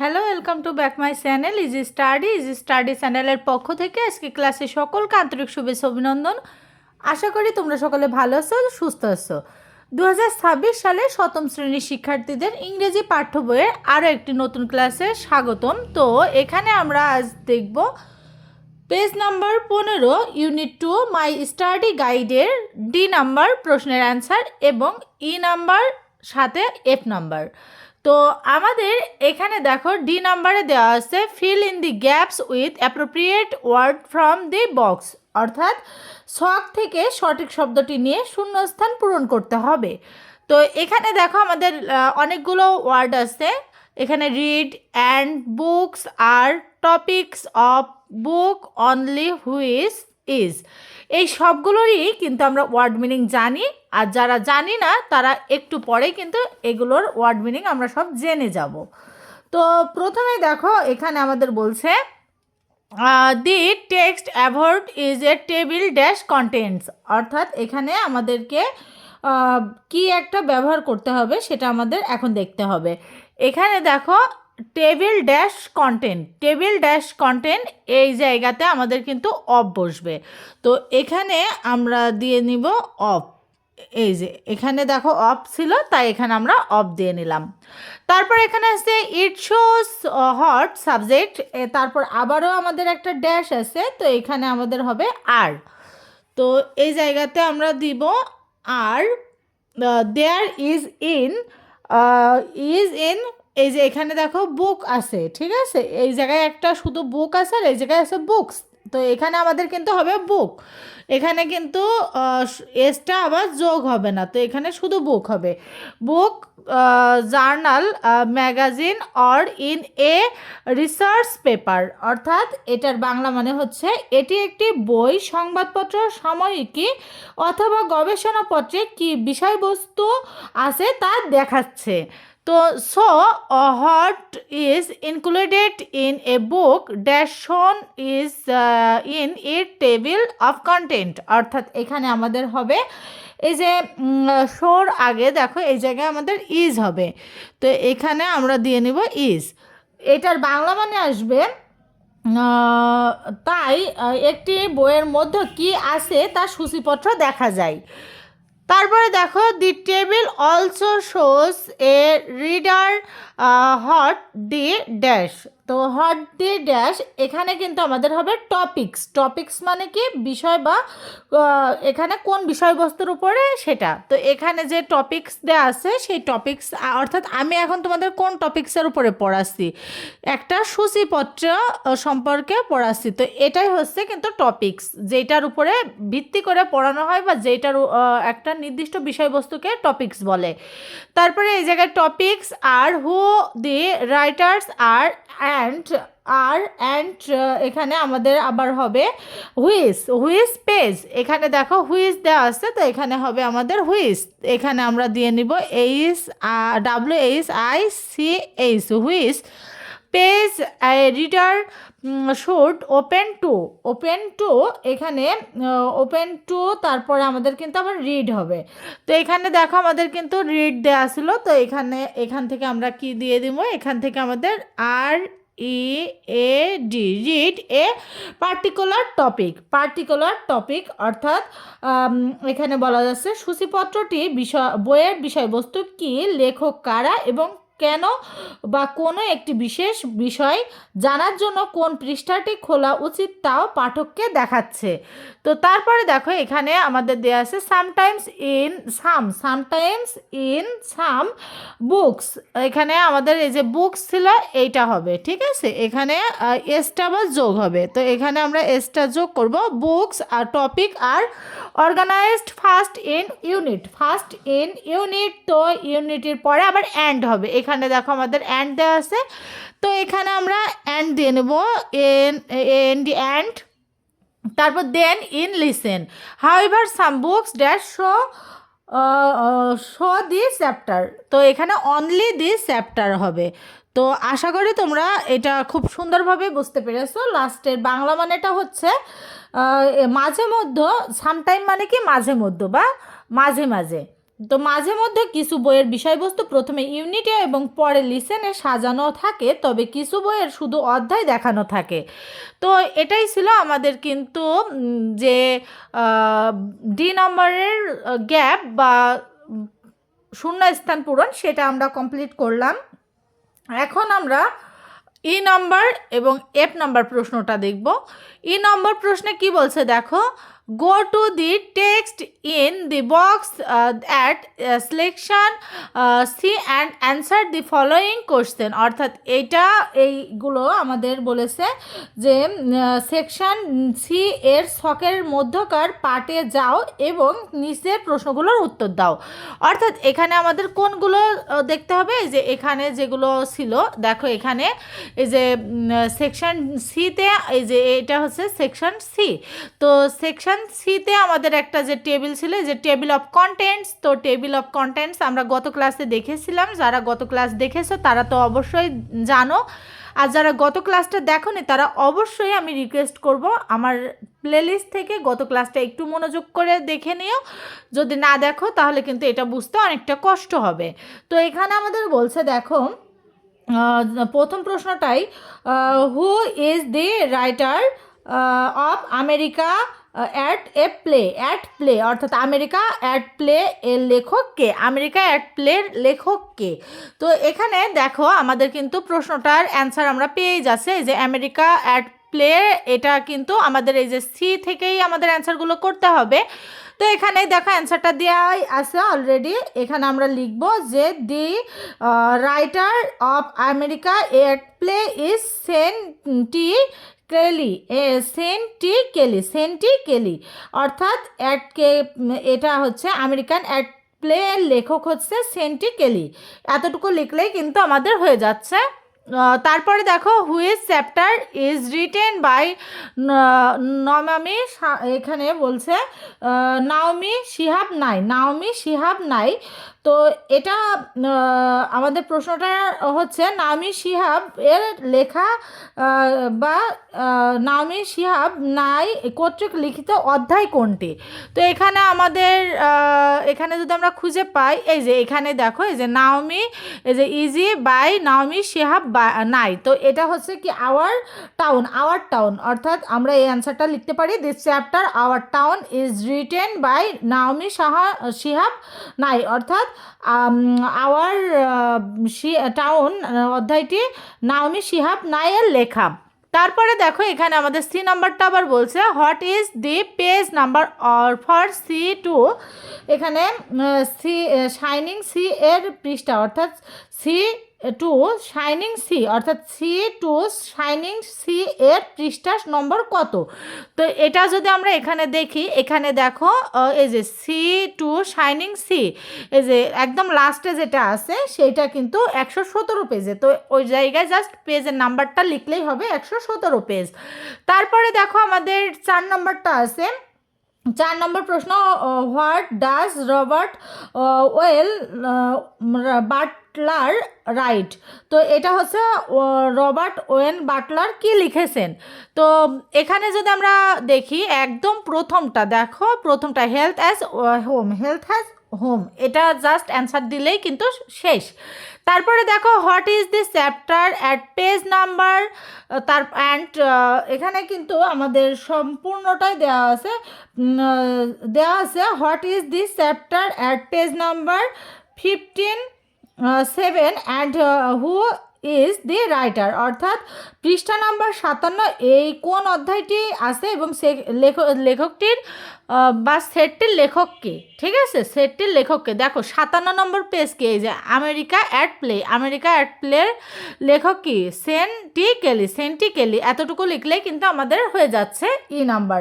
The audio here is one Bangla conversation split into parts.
Hello welcome to back my channel easy study easy study চ্যানেলের পক্ষ থেকে আজকে ক্লাসে সকলকে আন্তরিক শুভেচ্ছা অভিনন্দন। আশা করি তোমরা সকলে ভালো আছো, সুস্থ আছো। দু হাজার ছাব্বিশ সালে সপ্তম শ্রেণির শিক্ষার্থীদের ইংরেজি পাঠ্য বইয়ের আরও একটি নতুন ক্লাসে স্বাগতম। তো এখানে আমরা আজ দেখব পেজ নাম্বার পনেরো, ইউনিট টু, মাই স্টাডি গাইডের ডি নাম্বার প্রশ্নের অ্যান্সার এবং ই নাম্বার, সাথে এফ নাম্বার। তো আমাদের এখানে দেখো ডি নাম্বারে দেওয়া আছে fill in the gaps with appropriate word from the box অর্থাৎ শখ থেকে সঠিক শব্দটি নিয়ে শূন্যস্থান পূরণ করতে হবে। তো এখানে দেখো আমাদের অনেকগুলো ওয়ার্ড আছে। এখানে read and books R topics of book only whose is এই সবগুলোরই কিন্তু আমরা ওয়ার্ড মিনিং জানি, আর যারা জানি না, তারা একটু পরেই কিন্তু এগুলোর ওয়ার্ড মিনিং আমরা সব জেনে যাব। তো প্রথমে দেখো, এখানে আমাদের বলছে the text অ্যাভোর্ড is a table dash contents অর্থাৎ এখানে আমাদেরকে কি একটা ব্যবহার করতে হবে, সেটা আমাদের এখন দেখতে হবে। এখানে দেখো table dash content table dash content এই জায়গাতে আমাদের কিন্তু অফ বসবে। তো এখানে আমরা দিয়ে নিব অফ এই যে, এখানে দেখো অফ ছিল, তাই এখানে আমরা অফ দিয়ে নিলাম। তারপর এখানে আছে ইট শোস হট সাবজেক্ট তারপর আবারও আমাদের একটা ড্যাশ আছে, তো এখানে আমাদের হবে আর তো এই জায়গাতে আমরা দিব আর there is in is in এই যে এখানে দেখো বুক আছে, ঠিক আছে? এই জায়গায় একটা শুধু বুক আছে আর এই জায়গায় আছে বুকস তো এখানে আমাদের কিন্তু হবে বুক এখানে কিন্তু এসটা আবার যোগ হবে না, তো এখানে শুধু বুক হবে। Book journal magazine or in a research paper অর্থাৎ এটার বাংলা মানে হচ্ছে, এটি একটি বই, সংবাদপত্র, সাময়িকী, অথবা গবেষণাপত্রে কি বিষয়বস্তু আছে তা দেখাচ্ছে। তো so uh what is included in a book dash shown is in it table of content অর্থাৎ এখানে আমাদের হবে, এই যে শোর আগে দেখো, এই জায়গায় আমাদের ইজ হবে। তো, এখানে আমরা দিয়ে নিব ইজ এটার বাংলা মানে আসবে তাই একটি বইয়ের মধ্যে কি আছে তার সূচিপত্র দেখা যায়। তারপরে দেখো the table also shows a reader what the dash তো হট দি ড্যাশ এখানে কিন্তু আমাদের হবে টপিকস টপিকস মানে কি? বিষয় বা এখানে কোন বিষয়বস্তুর উপরে সেটা। তো এখানে যে টপিকস দেওয়া আছে, সেই টপিকস অর্থাৎ আমি এখন তোমাদের কোন টপিক্সের উপরে পড়াচ্ছি? একটা সূচিপত্র সম্পর্কে পড়াচ্ছি। তো এটাই হচ্ছে কিন্তু টপিকস যেটার উপরে ভিত্তি করে পড়ানো হয় বা যেটার একটা নির্দিষ্ট বিষয়বস্তুকে টপিকস বলে। তারপরে এই জায়গায় topics R who the writers are and are and এখানে আমাদের আবার হবে হুইস হুইস পেজ এখানে দেখো হুইস দেওয়া আছে, তো এখানে হবে আমাদের হুইস এখানে আমরা দিয়ে নিব H W H I C H which page reader should open to open to এখানে ওপেন টু তারপরে আমাদের কিন্তু আবার রিড হবে। তো এখানে দেখো আমাদের কিন্তু রিড দেওয়া ছিল, তো এখানে, এখান থেকে আমরা কি দিয়ে দিব? এখান থেকে আমাদের আর E A, D, read a particular topic particular topic অর্থাৎ এখানে বলা যাচ্ছে সূচিপত্রটি বিষয়, বইয়ের বিষয়বস্তু কি, লেখক কারা এবং কেন বা কোনো একটি বিশেষ বিষয় জানার জন্য কোন পৃষ্ঠাটি খোলা উচিত তাও পাঠককে দেখাচ্ছে। তো তারপরে দেখো এখানে আমাদের দেওয়া আছে sometimes in some sometimes in some books এখানে আমাদের এই যে বুকস ছিল এইটা হবে, ঠিক আছে? এখানে এসটা বা যোগ হবে। তো এখানে আমরা এসটা যোগ করব books R topic R organised first in unit first in unit তো ইউনিটের পরে আবার অ্যান্ড হবে। এখানে দেখো আমাদের অ্যান্ড দেওয়া আছে। তো এখানে আমরা অ্যান্ড দিয়ে নেব। এন এন ডি অ্যান্ড তারপর then in listen however some books dash show show this chapter তো এখানে অনলি দিস চ্যাপ্টার হবে। তো আশা করি তোমরা এটা খুব সুন্দরভাবে বুঝতে পেরেছ। লাস্টের বাংলা মানেটা হচ্ছে মাঝে মধ্যে সামটাইম মানে কি মাঝে মধ্যে বা মাঝে মাঝে। তো মাঝে মধ্যে কিছু বইয়ের বিষয়বস্তু প্রথমে ইউনিটে এবং পরে লিসেনে সাজানো থাকে, তবে কিছু বইয়ের শুধু অধ্যায় দেখানো থাকে। তো এটাই ছিল আমাদের কিন্তু যে ডি নম্বরের গ্যাপ বা শূন্য স্থান পূরণ সেটা আমরা কমপ্লিট করলাম। এখন আমরা ই নম্বর এবং এফ নম্বর প্রশ্নটা দেখব। ই নম্বর প্রশ্নে কি বলছে দেখো? Go to the text in the box at selection C and answer the following question অর্থাৎ এইটা এইগুলো আমাদের বলেছে যে সেকশন সি এর ছকের মধ্যকার পার্টে যাও এবং নিচের প্রশ্নগুলোর উত্তর দাও। অর্থাৎ এখানে আমাদের কোনগুলো দেখতে হবে? যে এখানে যেগুলো ছিল, দেখো এখানে, এই যে সেকশন সিতে এই যে এটা হচ্ছে সেকশন সি তো সেকশন সিতে আমাদের একটা যে টেবিল ছিল, যে টেবিল অফ কন্টেন্টস তো টেবিল অফ কন্টেন্টস আমরা গত ক্লাসে দেখেছিলাম। যারা গত ক্লাস দেখেছ, তারা তো অবশ্যই জানো। আর যারা গত ক্লাসটা দেখোনি, তারা অবশ্যই আমি রিকোয়েস্ট করব আমার প্লেলিস্ট থেকে গত ক্লাসটা একটু মনোযোগ করে দেখে নিও। যদি না দেখো, তাহলে কিন্তু এটা বুঝতে অনেকটা কষ্ট হবে। তো এখানে আমাদের বলছে, দেখো প্রথম প্রশ্নটাই who is the writer of America at a play at play অর্থাৎ আমেরিকা অ্যাট প্লে এর লেখককে আমেরিকা অ্যাট প্লের লেখককে তো এখানে দেখো আমাদের কিন্তু প্রশ্নটার অ্যান্সার আমরা পেয়েই যাচ্ছে যে আমেরিকা অ্যাট প্লে এটা কিন্তু আমাদের এই যে সি থেকেই আমাদের অ্যান্সারগুলো করতে হবে। তো এখানে দেখো অ্যান্সারটা দেওয়াই আছে অলরেডি এখানে আমরা লিখব যে the writer of America at play is Senti Kelly a Kelly Senti Kelly অর্থাৎ অ্যাটকে এটা হচ্ছে আমেরিকান অ্যাট প্লে লেখক হচ্ছে সেন্টি কেলি এতটুকু লিখলেই কিন্তু আমাদের হয়ে যাচ্ছে। তারপরে দেখো whose chapter is written by নমামি এখানে বলছে নাওমি শিহাব নাই, নাওমি শিহাব নাই। তো এটা আমাদের প্রশ্নটা হচ্ছে নাওমি শিহাব এর লেখা বা নাওমি শিহাব নাই কর্তৃক লিখিত অধ্যায় কোনটি? তো এখানে আমাদের এখানে যদি আমরা খুঁজে পাই, এই যে এখানে দেখো, এই যে নাওমি, এই যে ইজি বাই নাওমি শিহাব নাই। তো এটা হচ্ছে কি আওয়ার টাউন আওয়ার টাউন অর্থাৎ আমরা এই অ্যান্সারটা লিখতে পারি। This chapter our town is written by Naomi Saha Shihab Nye অর্থাৎ আওয়ার টাউন অধ্যায়টি নাওমি শিহাব নাইয়ের লেখা। তারপরে দেখো এখানে আমাদের সি নাম্বারটা আবার বলছে what is the page number or for sea to এখানে সি শাইনিং সি এর পৃষ্ঠা, অর্থাৎ সি টু শাইনিং সি অর্থাৎ সি টু শাইনিং সি এর পৃষ্ঠা নম্বর কত? তো এটা যদি আমরা এখানে দেখি, এখানে দেখো এই যে সি টু শাইনিং সি এই যে একদম লাস্টে যেটা আছে সেইটা কিন্তু একশো সতেরো পেজে তো ওই জায়গায় জাস্ট পেজের নাম্বারটা লিখলেই হবে একশো সতেরো পেজ তারপরে দেখো আমাদের চার নম্বরটা আছে। চার নম্বর প্রশ্ন what does Robert Olen Butler write. তো এটা হচ্ছে রবার্ট ওয়েন বাটলার কি লিখেছেন? তো এখানে যদি আমরা দেখি, একদম প্রথমটা, দেখো, প্রথমটা health as home health has home এটা জাস্ট অ্যান্সার দিলেই কিন্তু শেষ। তারপরে দেখো what is this chapter at page number তার অ্যান্ড এখানে কিন্তু আমাদের সম্পূর্ণটাই দেওয়া আছে। দেওয়া আছে what is this chapter at page number fifteen seven and who is the writer অর্থাৎ পৃষ্ঠা নাম্বার সাতান্ন, এই কোন অধ্যায়টি আছে এবং সে লেখক লেখকটির বা সেটটির লেখককে, ঠিক আছে? সেটটির লেখককে। দেখো, সাতান্ন নম্বর পেজকে এই যে, America at play America at প্লের লেখক কি? সেন্টি কেলি সেন্টি কেলি এতটুকু লিখলেই কিন্তু আমাদের হয়ে যাচ্ছে ই নাম্বার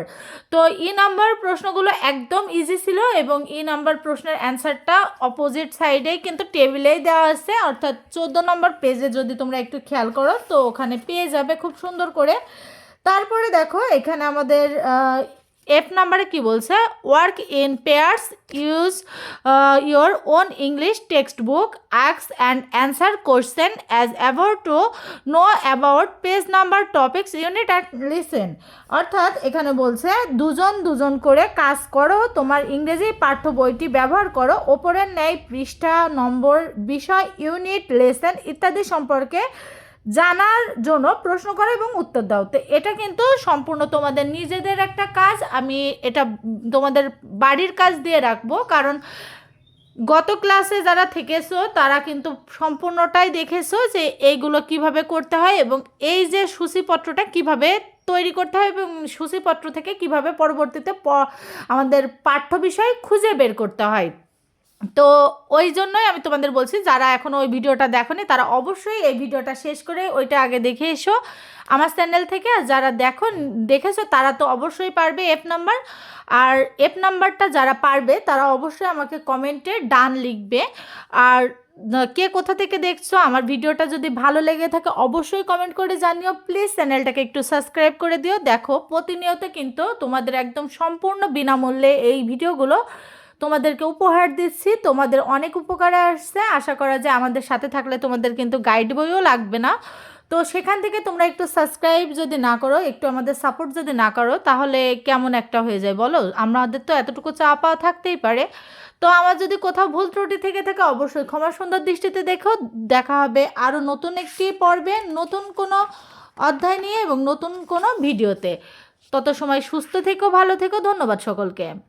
তো ই নাম্বার প্রশ্নগুলো একদম ইজি ছিল এবং ই নাম্বার প্রশ্নের অ্যান্সারটা অপোজিট সাইডেই কিন্তু টেবিলেই দেওয়া আছে। অর্থাৎ চোদ্দ নম্বর পেজে যদি তোমরা একটু খেয়াল করো, তো ওখানে পেয়ে যাবে খুব সুন্দর করে। তারপরে দেখো, এখানে আমাদের এফ নাম্বারে কি বলছে? Work in pairs use your own English text book আক্স and answer question as about to know about page number topics unit and listen অর্থাৎ এখানে বলছে, দুজন দুজন করে কাজ করো, তোমার ইংরেজি পাঠ্য বইটি ব্যবহার করো ওপরের ন্যায় পৃষ্ঠা, নম্বর, বিষয় ইউনিট লেসন ইত্যাদি সম্পর্কে জানার জন্য প্রশ্ন করো এবং উত্তর দাও। তো এটা কিন্তু সম্পূর্ণ তোমাদের নিজেদের একটা কাজ। আমি এটা তোমাদের বাড়ির কাজ দিয়ে রাখব। কারণ গত ক্লাসে যারা থেকেছো, তারা কিন্তু সম্পূর্ণটাই দেখেছ যে এইগুলো কীভাবে করতে হয় এবং এই যে সূচিপত্রটা কীভাবে তৈরি করতে হয় এবং সূচিপত্র থেকে কীভাবে পরবর্তীতে আমাদের পাঠ্য বিষয় খুঁজে বের করতে হয়। তো ওই জন্যই আমি তোমাদের বলছি, যারা এখনও ওই ভিডিওটা দেখোনি, তারা অবশ্যই এই ভিডিওটা শেষ করে ওইটা আগে দেখে এসো। আমার চ্যানেল থেকে আর যারা দেখো দেখেছ, তারা তো অবশ্যই পারবে এফ নাম্বার আর এফ নাম্বারটা যারা পারবে, তারা অবশ্যই আমাকে কমেন্টে ডান লিখবে। আর কে কোথা থেকে দেখছ, আমার ভিডিওটা যদি ভালো লেগে থাকে, অবশ্যই কমেন্ট করে জানিও। প্লিজ চ্যানেলটাকে একটু সাবস্ক্রাইব করে দিও। দেখো, প্রতিনিয়ত কিন্তু তোমাদের একদম সম্পূর্ণ বিনামূল্যে এই ভিডিওগুলো তোমাদেরকে উপহার দিচ্ছি, তোমাদের অনেক উপকারে আসছে। আশা করা যায় আমাদের সাথে থাকলে তোমাদের কিন্তু গাইড বইও লাগবে না। তো সেখান থেকে তোমরা একটু সাবস্ক্রাইব যদি না করো, একটু আমাদের সাপোর্ট যদি না করো, তাহলে কেমন একটা হয়ে যায় বলো? আমাদের তো এতটুকু চা পাওয়া থাকতেই পারে। তো আমার যদি কোথাও ভুল ত্রুটি থেকে থাকে, অবশ্যই ক্ষমা সুন্দর দৃষ্টিতে দেখো। দেখা হবে আরও নতুন একটি পর্বে, নতুন কোনো অধ্যায় নিয়ে এবং নতুন কোনো ভিডিওতে। তত সময় সুস্থ থেকো, ভালো থেকো, ধন্যবাদ সকলকে।